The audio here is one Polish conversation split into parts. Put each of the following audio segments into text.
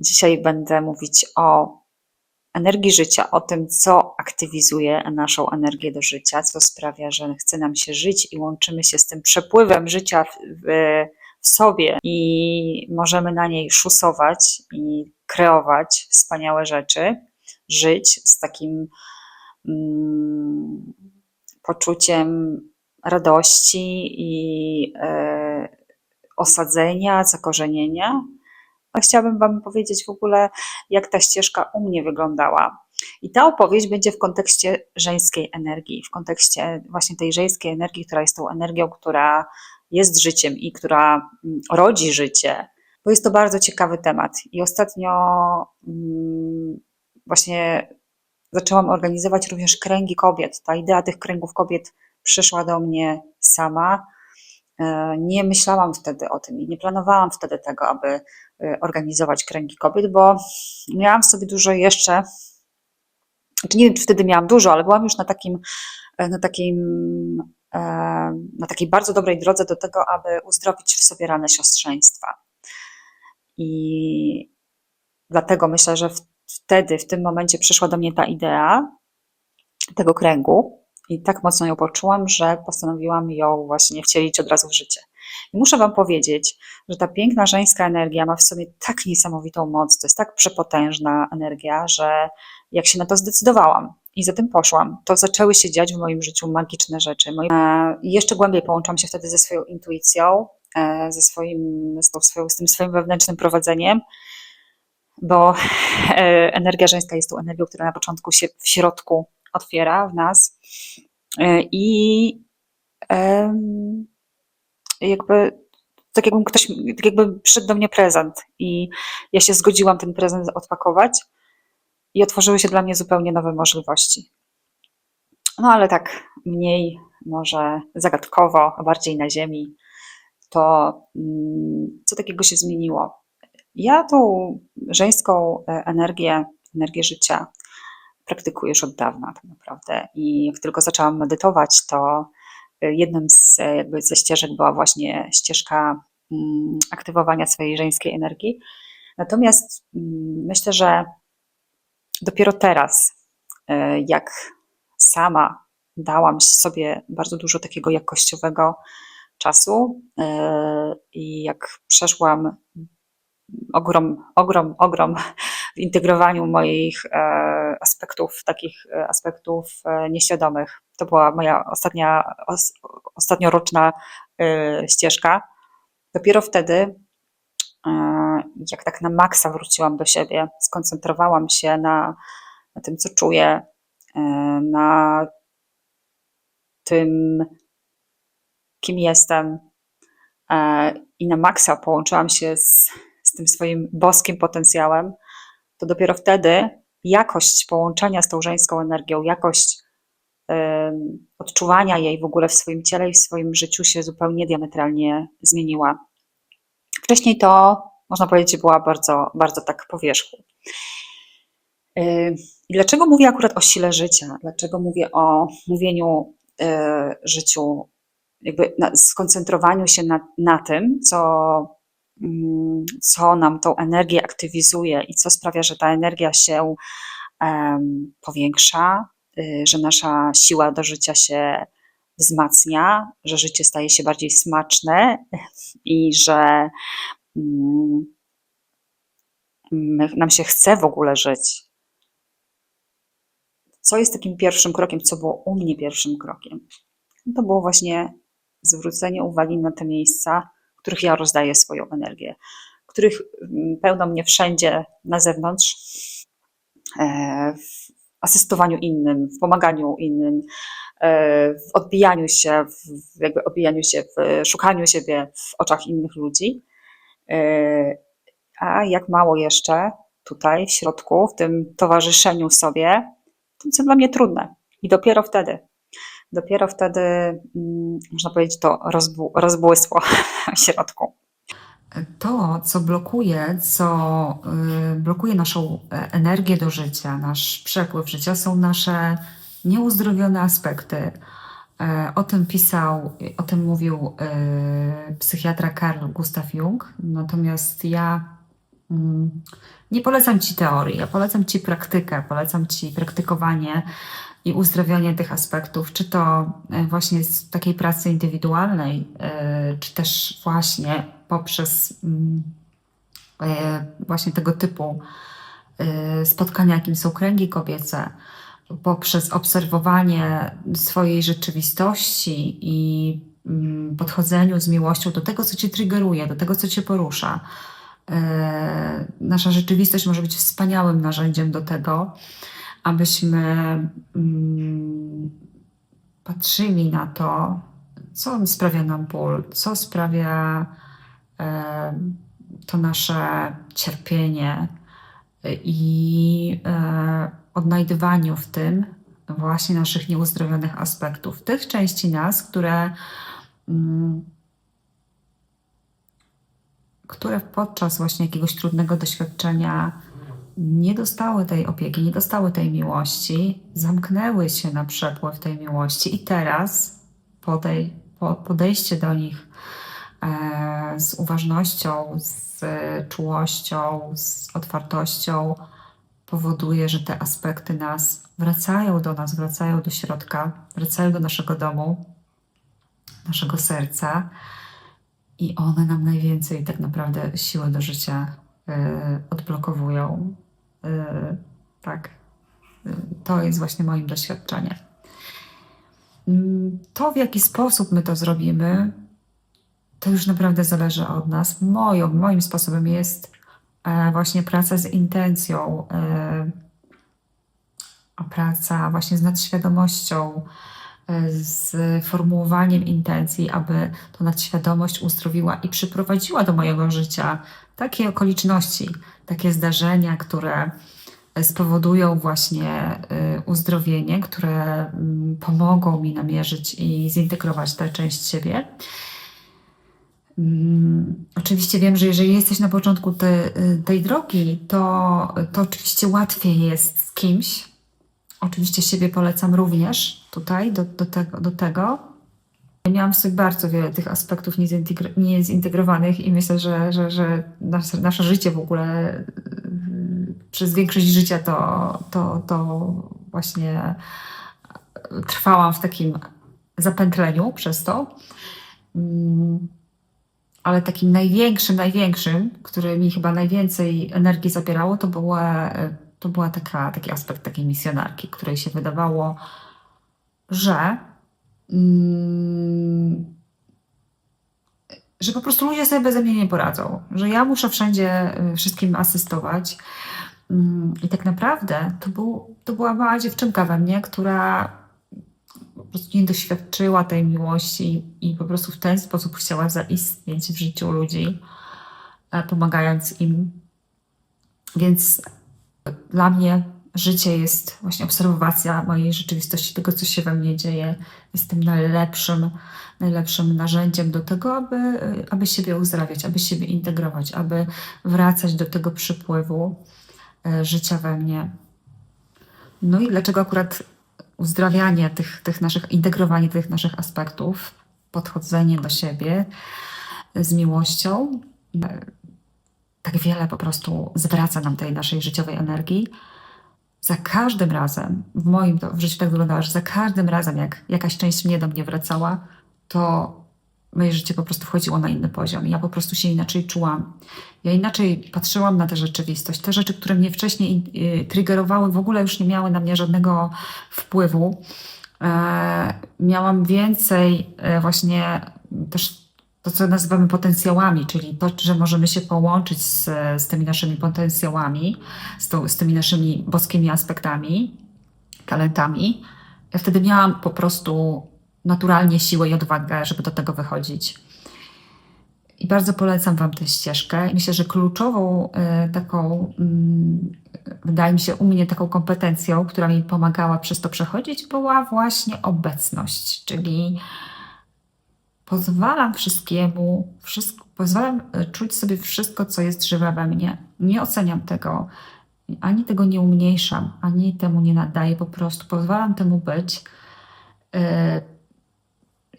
Dzisiaj będę mówić o energii życia, o tym, co aktywizuje naszą energię do życia, co sprawia, że chce nam się żyć i łączymy się z tym przepływem życia w, w, sobie i możemy na niej szusować i kreować wspaniałe rzeczy, żyć z takim mm, poczuciem radości i e, osadzenia, zakorzenienia. A chciałabym Wam powiedzieć w ogóle, jak ta ścieżka u mnie wyglądała. I ta opowieść będzie w kontekście żeńskiej energii, w kontekście właśnie tej żeńskiej energii, która jest tą energią, która jest życiem i która mm, rodzi życie, bo jest to bardzo ciekawy temat. I ostatnio mm, właśnie zaczęłam organizować również kręgi kobiet. Ta idea tych kręgów kobiet przyszła do mnie sama. E, nie myślałam wtedy o tym i nie planowałam wtedy tego, aby organizować kręgi kobiet, bo miałam sobie dużo jeszcze. Znaczy nie wiem, czy wtedy miałam dużo, ale byłam już na takim, e, na takim, na takiej bardzo dobrej drodze do tego, aby uzdrowić w sobie ranę siostrzeństwa. I dlatego myślę, że wtedy, w tym momencie przyszła do mnie ta idea tego kręgu i tak mocno ją poczułam, że postanowiłam ją właśnie wcielić od razu w życie. I muszę Wam powiedzieć, że ta piękna żeńska energia ma w sobie tak niesamowitą moc, to jest tak przepotężna energia, że jak się na to zdecydowałam i za tym poszłam, to zaczęły się dziać w moim życiu magiczne rzeczy. Moje... Jeszcze głębiej połączam się wtedy ze swoją intuicją, e, ze swoim, z, tą z tym swoim wewnętrznym prowadzeniem bo e, energia żeńska jest tą energią, która na początku się w środku otwiera w nas e, i jakby tak jakby ktoś, tak jakby przyszedł do mnie prezent i ja się zgodziłam ten prezent odpakować i otworzyły się dla mnie zupełnie nowe możliwości. No ale tak mniej może zagadkowo, a bardziej na ziemi, to mm, co takiego się zmieniło? Ja tą żeńską e, energię, energię życia praktykuję już od dawna tak naprawdę i jak tylko zaczęłam medytować, to jednym z, e, jakby ze ścieżek była właśnie ścieżka mm, aktywowania swojej żeńskiej energii. Natomiast mm, myślę, że dopiero teraz, jak sama dałam sobie bardzo dużo takiego jakościowego czasu i jak przeszłam ogrom, ogrom, ogrom w integrowaniu moich e, aspektów, takich e, aspektów e, nieświadomych. To była moja ostatnia, os, ostatnioroczna ścieżka. Dopiero wtedy, jak tak na maksa wróciłam do siebie, skoncentrowałam się na, na tym, co czuję, na tym, kim jestem i na maksa połączyłam się z z tym swoim boskim potencjałem, to dopiero wtedy jakość połączenia z tą żeńską energią, jakość y, odczuwania jej w ogóle w swoim ciele i w swoim życiu się zupełnie diametralnie zmieniła. Wcześniej to, można powiedzieć, była bardzo, bardzo tak po wierzchu. Y, I dlaczego mówię akurat o sile życia? Dlaczego mówię o mówieniu y, życiu, jakby na, skoncentrowaniu się na, na tym, co Mm, co nam tą energię aktywizuje i co sprawia, że ta energia się um, powiększa, y, że nasza siła do życia się wzmacnia, że życie staje się bardziej smaczne i że um, nam się chce w ogóle żyć. Co jest takim pierwszym krokiem, co było u mnie pierwszym krokiem? To było właśnie zwrócenie uwagi na te miejsca, których ja rozdaję swoją energię, których mm, pełno mnie wszędzie na zewnątrz, e, w asystowaniu innym, w pomaganiu innym, e, w odbijaniu się, w jakby odbijaniu się, w szukaniu siebie w oczach innych ludzi. E, a jak mało jeszcze tutaj w środku, w tym towarzyszeniu sobie, to co dla mnie trudne. I dopiero wtedy, dopiero wtedy, mm, można powiedzieć, to rozbł rozbłysło w środku. To, co blokuje, co y, blokuje naszą energię do życia, nasz przepływ życia, są nasze nieuzdrowione aspekty. E, o tym pisał, o tym mówił e, psychiatra Carl Gustav Jung. Natomiast ja mm, nie polecam Ci teorii, ja polecam Ci praktykę, polecam Ci praktykowanie i uzdrawianie tych aspektów, czy to e, właśnie z takiej pracy indywidualnej, e, czy też właśnie poprzez mm, e, właśnie tego typu e, spotkania, jakim są kręgi kobiece, poprzez obserwowanie swojej rzeczywistości i mm, podchodzeniu z miłością do tego, co cię triggeruje, do tego, co cię porusza. E, Nasza rzeczywistość może być wspaniałym narzędziem do tego, abyśmy mm, patrzyli na to, co sprawia nam ból, co sprawia to nasze cierpienie i e, odnajdywaniu w tym właśnie naszych nieuzdrowionych aspektów, tych części nas, które, mm, które podczas właśnie jakiegoś trudnego doświadczenia nie dostały tej opieki, nie dostały tej miłości, zamknęły się na przepływ tej miłości i teraz podej, po, podejście do nich z uważnością, z czułością, z otwartością powoduje, że te aspekty nas wracają do nas, wracają do środka, wracają do naszego domu, naszego serca i one nam najwięcej tak naprawdę siły do życia e, odblokowują. E, tak, E, to jest właśnie moim doświadczeniem. Mm, To, w jaki sposób my to zrobimy, to już naprawdę zależy od nas. Moją, moim sposobem jest e, właśnie praca z intencją, e, praca właśnie z nadświadomością, e, z formułowaniem intencji, aby to nadświadomość uzdrowiła i przyprowadziła do mojego życia takie okoliczności, takie zdarzenia, które spowodują właśnie uzdrowienie, które mm, pomogą mi namierzyć i zintegrować tę część siebie. Mm, Oczywiście wiem, że jeżeli jesteś na początku te, tej drogi, to, to oczywiście łatwiej jest z kimś. Oczywiście siebie polecam również tutaj do, do, tego, do tego. Miałam w sobie bardzo wiele tych aspektów niezintegr- niezintegrowanych i myślę, że, że, że nasze, nasze życie w ogóle yy, przez większość życia to, to, to właśnie trwałam w takim zapętleniu przez to. Mm, ale takim największym, największym, który mi chyba najwięcej energii zabierało, to była, to była taka, taki aspekt takiej misjonarki, której się wydawało, że, mm, że po prostu ludzie sobie beze mnie nie poradzą, że ja muszę wszędzie y, wszystkim asystować. Mm, I tak naprawdę to, był, to była mała dziewczynka we mnie, która po prostu nie doświadczyła tej miłości i po prostu w ten sposób chciała zaistnieć w życiu ludzi, e, pomagając im. Więc dla mnie życie jest właśnie obserwacja mojej rzeczywistości, tego, co się we mnie dzieje. Jest tym najlepszym, najlepszym narzędziem do tego, aby, aby siebie uzdrawiać, aby siebie integrować, aby wracać do tego przypływu e, życia we mnie. No i dlaczego akurat uzdrawianie tych, tych naszych, integrowanie tych naszych aspektów, podchodzenie do siebie z miłością, e, tak wiele po prostu zwraca nam tej naszej życiowej energii. Za każdym razem, w moim to w życiu tak wyglądało, że za każdym razem, jak jakaś część mnie do mnie wracała, to moje życie po prostu wchodziło na inny poziom. Ja po prostu się inaczej czułam. Ja inaczej patrzyłam na tę rzeczywistość. Te rzeczy, które mnie wcześniej y, triggerowały, w ogóle już nie miały na mnie żadnego wpływu. E, miałam więcej e, właśnie też to, co nazywamy potencjałami, czyli to, że możemy się połączyć z, z tymi naszymi potencjałami, z, tą, z tymi naszymi boskimi aspektami, talentami. Ja wtedy miałam po prostu naturalnie siłę i odwagę, żeby do tego wychodzić. I bardzo polecam Wam tę ścieżkę. Myślę, że kluczową e, taką, mm, wydaje mi się, u mnie taką kompetencją, która mi pomagała przez to przechodzić, była właśnie obecność, czyli pozwalam wszystkiemu, wszystko, pozwalam e, czuć sobie wszystko, co jest żywe we mnie. Nie oceniam tego, ani tego nie umniejszam, ani temu nie nadaję, po prostu pozwalam temu być.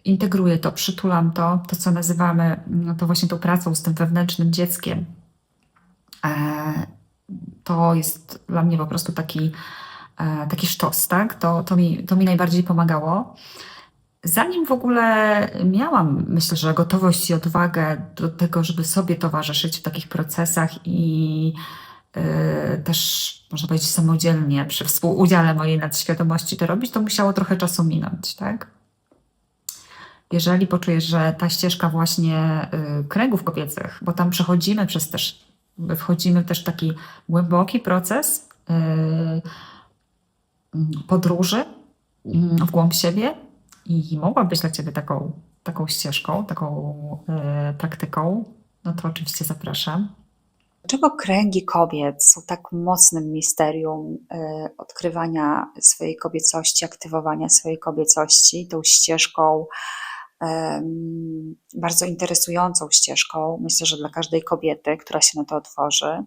Integruję to, przytulam to, to co nazywamy no to właśnie tą pracą z tym wewnętrznym dzieckiem. E, to jest dla mnie po prostu taki, e, taki sztos, tak? To, to, mi, to mi najbardziej pomagało. Zanim w ogóle miałam, myślę, że gotowość i odwagę do tego, żeby sobie towarzyszyć w takich procesach i e, też, można powiedzieć, samodzielnie przy współudziale mojej nadświadomości to robić, to musiało trochę czasu minąć, tak? Jeżeli poczujesz, że ta ścieżka właśnie y, kręgów kobiecych, bo tam przechodzimy przez też, wchodzimy też taki głęboki proces y, podróży mm, w głąb siebie i mogła być dla Ciebie taką, taką ścieżką, taką y, praktyką, no to oczywiście zapraszam. Dlaczego kręgi kobiet są tak mocnym misterium y, odkrywania swojej kobiecości, aktywowania swojej kobiecości, tą ścieżką, bardzo interesującą ścieżką, myślę, że dla każdej kobiety, która się na to otworzy.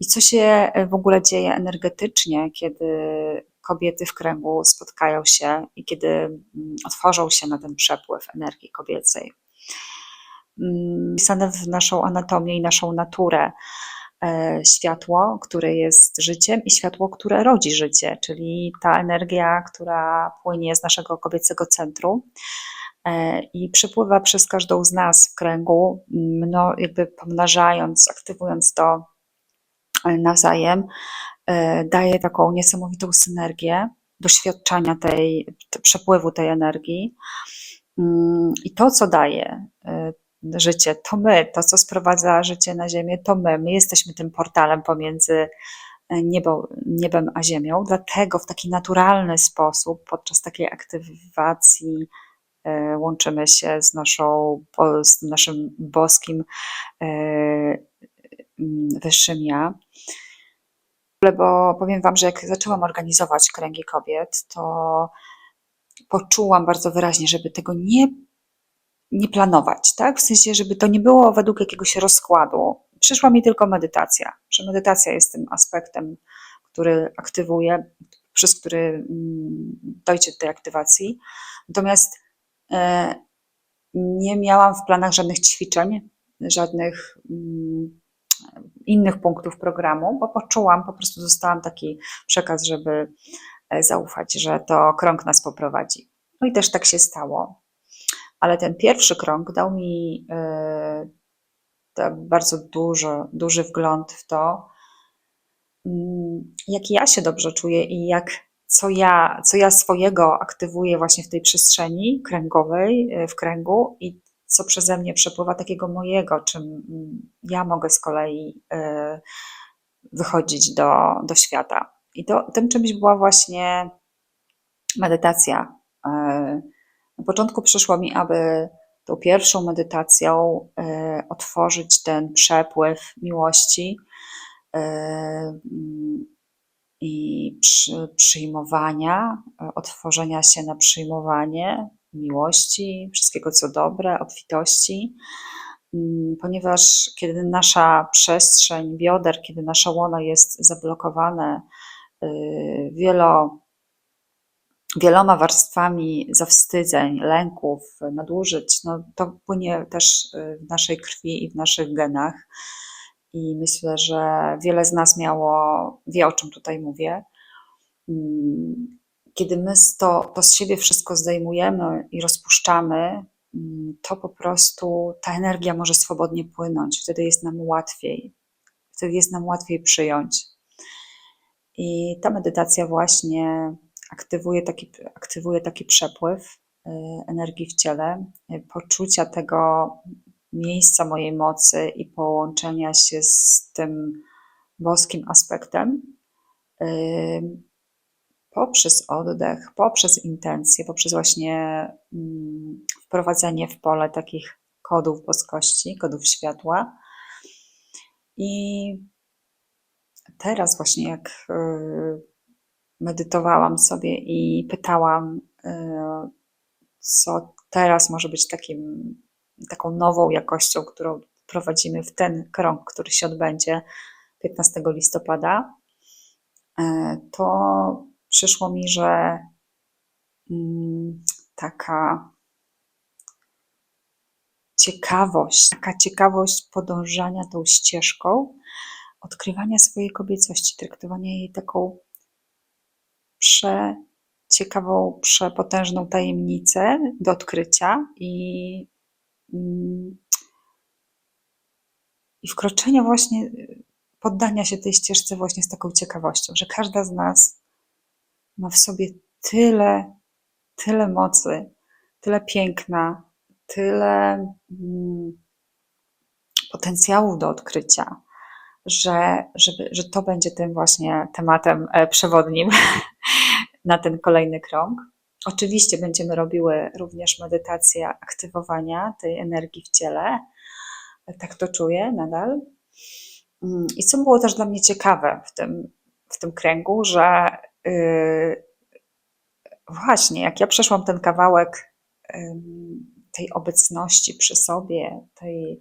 I co się w ogóle dzieje energetycznie, kiedy kobiety w kręgu spotkają się i kiedy mm, otworzą się na ten przepływ energii kobiecej. Mm, Wpisane w naszą anatomię i naszą naturę e, światło, które jest życiem i światło, które rodzi życie, czyli ta energia, która płynie z naszego kobiecego centrum e, i przepływa przez każdą z nas w kręgu, mm, no, jakby pomnażając, aktywując to e, nawzajem, e, daje taką niesamowitą synergię doświadczania tej, przepływu tej energii. Mm, I to, co daje e, życie, to my, to, co sprowadza życie na Ziemię, to my. My jesteśmy tym portalem pomiędzy e, niebo, niebem a ziemią. Dlatego w taki naturalny sposób, podczas takiej aktywacji, e, łączymy się z, naszą, z naszym boskim e, mm, wyższym ja. Bo powiem Wam, że jak zaczęłam organizować kręgi kobiet, to poczułam bardzo wyraźnie, żeby tego nie, nie planować, tak? W sensie, żeby to nie było według jakiegoś rozkładu. Przyszła mi tylko medytacja, że medytacja jest tym aspektem, który aktywuje, przez który mm, dojdzie do tej aktywacji. Natomiast e, nie miałam w planach żadnych ćwiczeń, żadnych mm, innych punktów programu, bo poczułam, po prostu dostałam taki przekaz, żeby e, zaufać, że to krąg nas poprowadzi. No i też tak się stało. Ale ten pierwszy krąg dał mi e, to bardzo dużo, duży wgląd w to, mm, jak ja się dobrze czuję i jak co ja, co ja swojego aktywuję właśnie w tej przestrzeni kręgowej, e, w kręgu i co przeze mnie przepływa takiego mojego, czym mm, ja mogę z kolei e, wychodzić do, do świata. I to, tym czymś była właśnie medytacja. E, Na początku przyszło mi, aby tą pierwszą medytacją otworzyć ten przepływ miłości mm, i przy, przyjmowania, e, otworzenia się na przyjmowanie miłości, wszystkiego co dobre, obfitości, Mm, ponieważ kiedy nasza przestrzeń bioder, kiedy nasze łono jest zablokowane y, wielo, wieloma warstwami zawstydzeń, lęków, nadużyć, no to płynie też y, w naszej krwi i w naszych genach. I myślę, że wiele z nas miało, wie o czym tutaj mówię. Mm, Kiedy my to, to z siebie wszystko zdejmujemy i rozpuszczamy, mm, to po prostu ta energia może swobodnie płynąć. Wtedy jest nam łatwiej. Wtedy jest nam łatwiej przyjąć. I ta medytacja właśnie aktywuje taki, aktywuje taki przepływ y, energii w ciele, y, poczucia tego miejsca mojej mocy i połączenia się z tym boskim aspektem poprzez oddech, poprzez intencje, poprzez właśnie mm, wprowadzenie w pole takich kodów boskości, kodów światła. I teraz właśnie jak y, medytowałam sobie i pytałam, y, co teraz może być takim, taką nową jakością, którą wprowadzimy w ten krąg, który się odbędzie 15 listopada, y, to przyszło mi, że mm, taka ciekawość, taka ciekawość podążania tą ścieżką odkrywania swojej kobiecości, traktowania jej taką przeciekawą, przepotężną tajemnicę do odkrycia i, i wkroczenia właśnie, y, poddania się tej ścieżce właśnie z taką ciekawością, że każda z nas ma w sobie tyle, tyle mocy, tyle piękna, tyle mm, potencjału do odkrycia, że, żeby, że to będzie tym właśnie tematem e, przewodnim na ten kolejny krąg. Oczywiście będziemy robiły również medytację aktywowania tej energii w ciele. Tak to czuję nadal. Mm, I co było też dla mnie ciekawe w tym, w tym kręgu, że yy, właśnie jak ja przeszłam ten kawałek yy, tej obecności przy sobie, tej,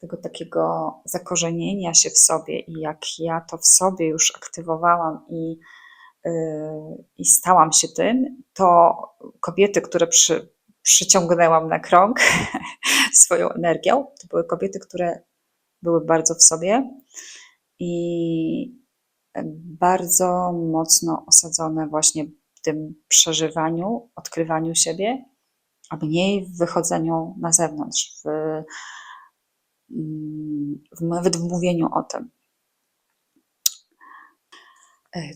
tego takiego zakorzenienia się w sobie i jak ja to w sobie już aktywowałam i, i stałam się tym, to kobiety, które przy, przyciągnęłam na krąg swoją energią, to były kobiety, które były bardzo w sobie i bardzo mocno osadzone właśnie w tym przeżywaniu, odkrywaniu siebie, a mniej w wychodzeniu na zewnątrz, w, w, nawet w mówieniu o tym.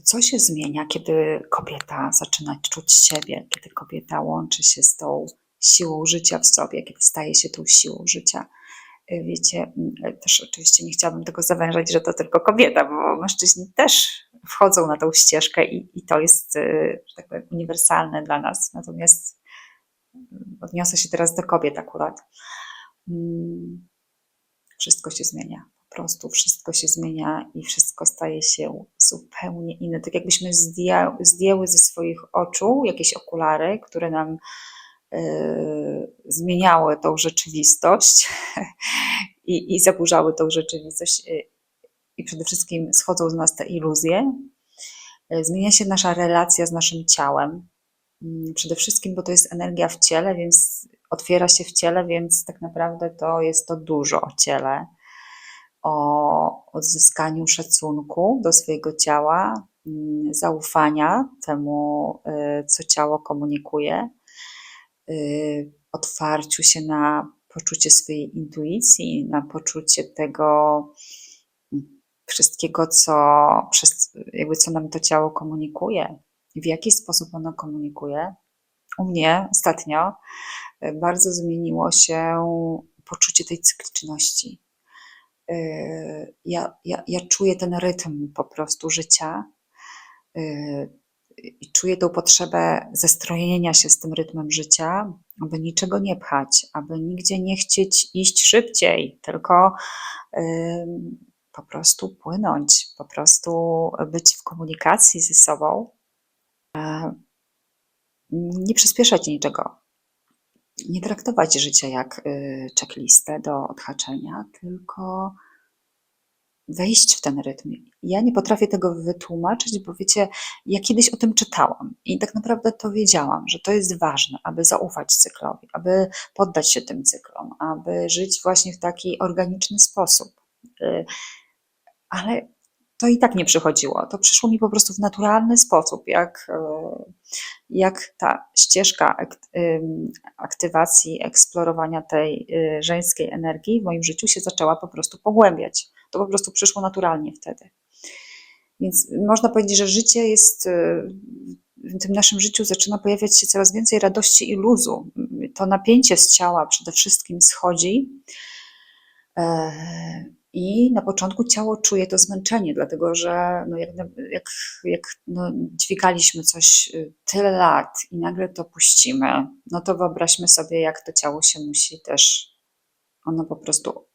Co się zmienia, kiedy kobieta zaczyna czuć siebie, kiedy kobieta łączy się z tą siłą życia w sobie, kiedy staje się tą siłą życia? wiecie, też oczywiście nie chciałabym tego zawężać, że to tylko kobieta, bo mężczyźni też wchodzą na tą ścieżkę i, i to jest, że tak powiem, uniwersalne dla nas. Natomiast odniosę się teraz do kobiet akurat. Wszystko się zmienia. Prostu wszystko się zmienia i wszystko staje się zupełnie inne. Tak jakbyśmy zdję, zdjęły ze swoich oczu jakieś okulary, które nam Y, zmieniały tą rzeczywistość i, i zaburzały tą rzeczywistość y, i przede wszystkim schodzą z nas te iluzje. Y, zmienia się nasza relacja z naszym ciałem. Mm, przede wszystkim, bo to jest energia w ciele, więc otwiera się w ciele, więc tak naprawdę to jest to dużo o ciele, o odzyskaniu szacunku do swojego ciała, mm, zaufania temu, co ciało komunikuje Y, otwarciu się na poczucie swojej intuicji, na poczucie tego mm, wszystkiego, co, przez, jakby co nam to ciało komunikuje i w jaki sposób ono komunikuje. U mnie ostatnio y, bardzo zmieniło się poczucie tej cykliczności. Y, ja, ja, ja czuję ten rytm po prostu życia i czuję tą potrzebę zestrojenia się z tym rytmem życia, aby niczego nie pchać, aby nigdzie nie chcieć iść szybciej, tylko y, po prostu płynąć, po prostu być w komunikacji ze sobą, y, nie przyspieszać niczego. Nie traktować życia jak y, checklistę do odhaczenia, tylko wejść w ten rytm. Ja nie potrafię tego wytłumaczyć, bo wiecie, ja kiedyś o tym czytałam i tak naprawdę to wiedziałam, że to jest ważne, aby zaufać cyklowi, aby poddać się tym cyklom, aby żyć właśnie w taki organiczny sposób. Y, ale to i tak nie przychodziło. To przyszło mi po prostu w naturalny sposób, jak, y, jak ta ścieżka aktywacji, eksplorowania tej y, żeńskiej energii w moim życiu się zaczęła po prostu pogłębiać. To po prostu przyszło naturalnie wtedy. Więc można powiedzieć, że życie jest, y, w tym naszym życiu zaczyna pojawiać się coraz więcej radości i luzu. To napięcie z ciała przede wszystkim schodzi. I na początku ciało czuje to zmęczenie, dlatego że no jak, jak, jak no dźwigaliśmy coś y, tyle lat i nagle to puścimy, no to wyobraźmy sobie, jak to ciało się musi też, ono po prostu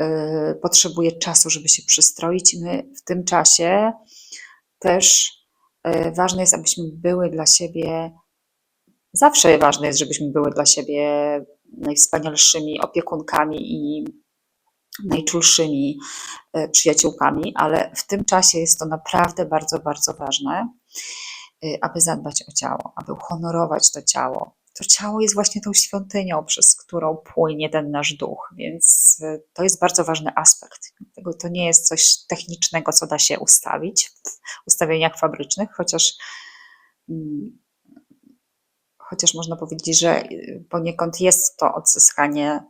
Y, potrzebuje czasu, żeby się przystroić. My w tym czasie też y, ważne jest, abyśmy były dla siebie, zawsze ważne jest, żebyśmy były dla siebie najwspanialszymi opiekunkami i najczulszymi y, przyjaciółkami, ale w tym czasie jest to naprawdę bardzo, bardzo ważne, aby zadbać o ciało, aby uhonorować to ciało, to ciało jest właśnie tą świątynią, przez którą płynie ten nasz duch, więc y, to jest bardzo ważny aspekt. Dlatego to nie jest coś technicznego, co da się ustawić w ustawieniach fabrycznych, chociaż mm, chociaż można powiedzieć, że poniekąd jest to odzyskanie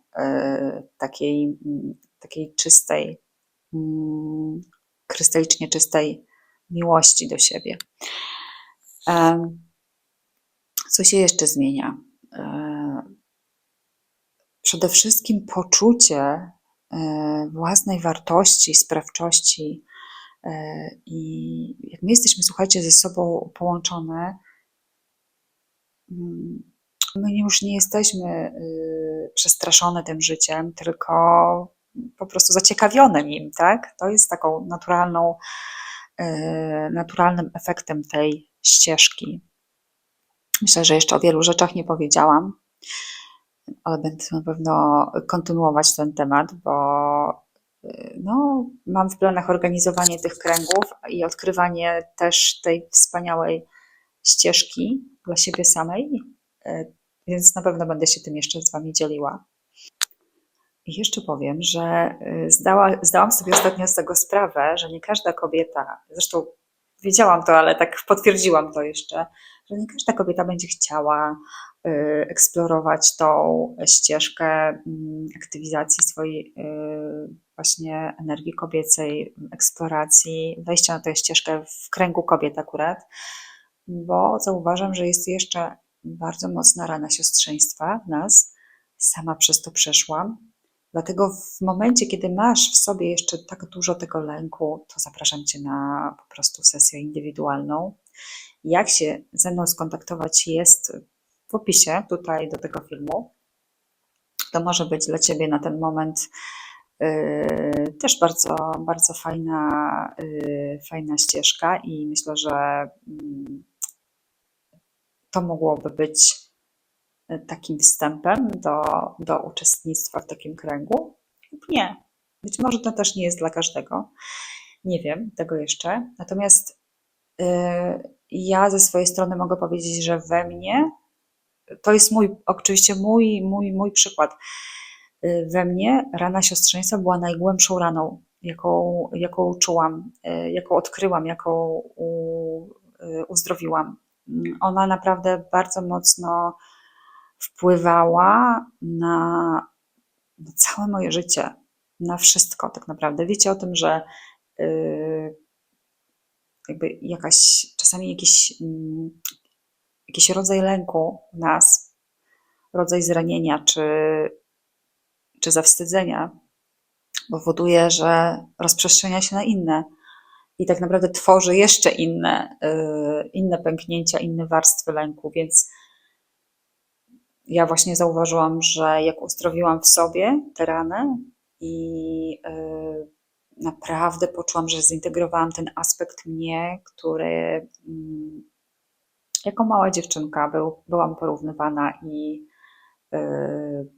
takiej, mm, takiej czystej, mm, krystalicznie czystej miłości do siebie. Co się jeszcze zmienia? E, Przede wszystkim poczucie e, własnej wartości, sprawczości. e, I jak my jesteśmy, słuchajcie, ze sobą połączone, mm, my już nie jesteśmy y, przestraszone tym życiem, tylko po prostu zaciekawione nim, tak? To jest taką naturalną, y, naturalnym efektem tej ścieżki. Myślę, że jeszcze o wielu rzeczach nie powiedziałam, ale będę na pewno kontynuować ten temat, bo y, no, mam w planach organizowanie tych kręgów i odkrywanie też tej wspaniałej ścieżki dla siebie samej, y, więc na pewno będę się tym jeszcze z Wami dzieliła. I jeszcze powiem, że y, zdała, zdałam sobie ostatnio z tego sprawę, że nie każda kobieta, zresztą wiedziałam to, ale tak potwierdziłam to jeszcze, że nie każda kobieta będzie chciała y, eksplorować tą ścieżkę mm, aktywizacji swojej y, właśnie energii kobiecej, eksploracji, wejścia na tę ścieżkę w kręgu kobiet akurat, bo zauważam, że jest jeszcze bardzo mocna rana siostrzeństwa w nas. Sama przez to przeszłam. Dlatego w momencie, kiedy masz w sobie jeszcze tak dużo tego lęku, to zapraszam Cię na po prostu sesję indywidualną. Jak się ze mną skontaktować jest w opisie tutaj do tego filmu. To może być dla Ciebie na ten moment yy, też bardzo, bardzo fajna, yy, fajna ścieżka i myślę, że yy, to mogłoby być takim wstępem do, do uczestnictwa w takim kręgu lub nie. Być może to też nie jest dla każdego. Nie wiem tego jeszcze. Natomiast yy, ja ze swojej strony mogę powiedzieć, że we mnie to jest mój, oczywiście mój, mój, mój przykład. Yy, we mnie rana siostrzeństwa była najgłębszą raną, jaką, jaką czułam, yy, jaką odkryłam, jaką u, yy, uzdrowiłam. Ona naprawdę bardzo mocno wpływała na, całe moje życie, na wszystko tak naprawdę. Wiecie o tym, że yy, jakby jakaś, czasami jakiś, yy, jakiś rodzaj lęku w nas, rodzaj zranienia czy, czy zawstydzenia powoduje, że rozprzestrzenia się na inne i tak naprawdę tworzy jeszcze inne, yy, inne pęknięcia, inne warstwy lęku, więc ja właśnie zauważyłam, że jak uzdrowiłam w sobie tę ranę i yy, naprawdę poczułam, że zintegrowałam ten aspekt mnie, który yy, jako mała dziewczynka był, byłam porównywana i, yy,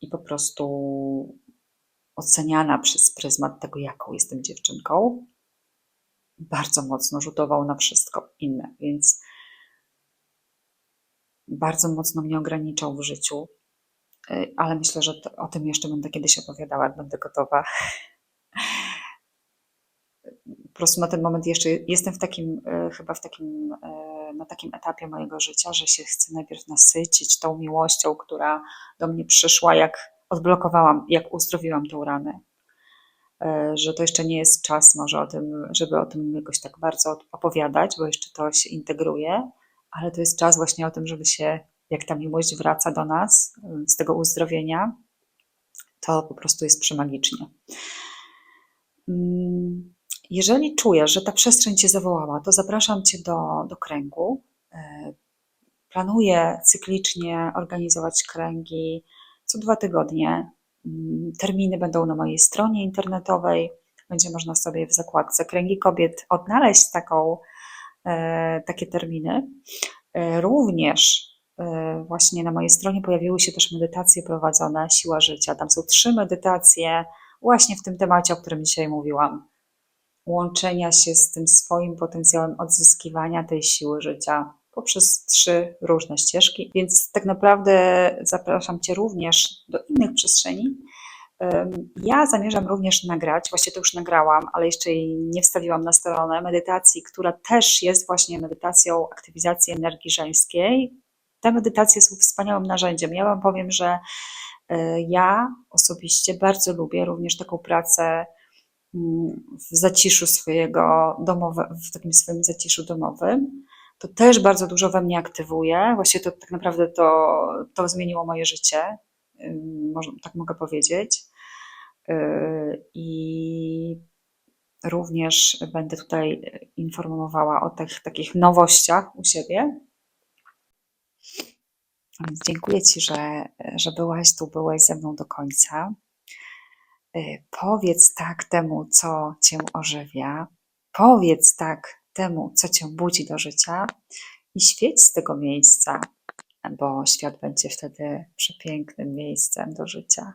i po prostu oceniana przez pryzmat tego, jaką jestem dziewczynką, bardzo mocno rzutował na wszystko inne, więc bardzo mocno mnie ograniczał w życiu, y, ale myślę, że to, o tym jeszcze będę kiedyś opowiadała, jak będę gotowa. Po prostu na ten moment jeszcze jestem w takim, y, chyba w takim, y, na takim etapie mojego życia, że się chcę najpierw nasycić tą miłością, która do mnie przyszła, jak odblokowałam, jak uzdrowiłam tą ranę. Że to jeszcze nie jest czas może o tym, żeby o tym jakoś tak bardzo opowiadać, bo jeszcze to się integruje, ale to jest czas właśnie o tym, żeby się, jak ta miłość wraca do nas z tego uzdrowienia, to po prostu jest przemagicznie. Mm, jeżeli czujesz, że ta przestrzeń Cię zawołała, to zapraszam Cię do, do kręgu. Planuję cyklicznie organizować kręgi co dwa tygodnie. Mm, terminy będą na mojej stronie internetowej. Będzie można sobie w zakładce Kręgi Kobiet odnaleźć taką, takie terminy. Również właśnie na mojej stronie pojawiły się też medytacje prowadzone, siła życia. Tam są trzy medytacje właśnie w tym temacie, o którym dzisiaj mówiłam. Łączenia się z tym swoim potencjałem odzyskiwania tej siły życia, poprzez trzy różne ścieżki. Więc tak naprawdę zapraszam Cię również do innych przestrzeni. Ja zamierzam również nagrać, właściwie to już nagrałam, ale jeszcze jej nie wstawiłam na stronę, medytacji, która też jest właśnie medytacją aktywizacji energii żeńskiej. Te medytacje są wspaniałym narzędziem. Ja Wam powiem, że e, ja osobiście bardzo lubię również taką pracę mm, w zaciszu swojego domowego, w takim swoim zaciszu domowym. To też bardzo dużo we mnie aktywuje. Właściwie to tak naprawdę to, to zmieniło moje życie, tak mogę powiedzieć. Yy, I również będę tutaj informowała o tych takich nowościach u siebie. Dziękuję Ci, że, że byłaś tu, byłeś ze mną do końca. Y, Powiedz tak temu, co Cię ożywia. Powiedz tak temu, co Cię budzi do życia i świeć z tego miejsca, bo świat będzie wtedy przepięknym miejscem do życia.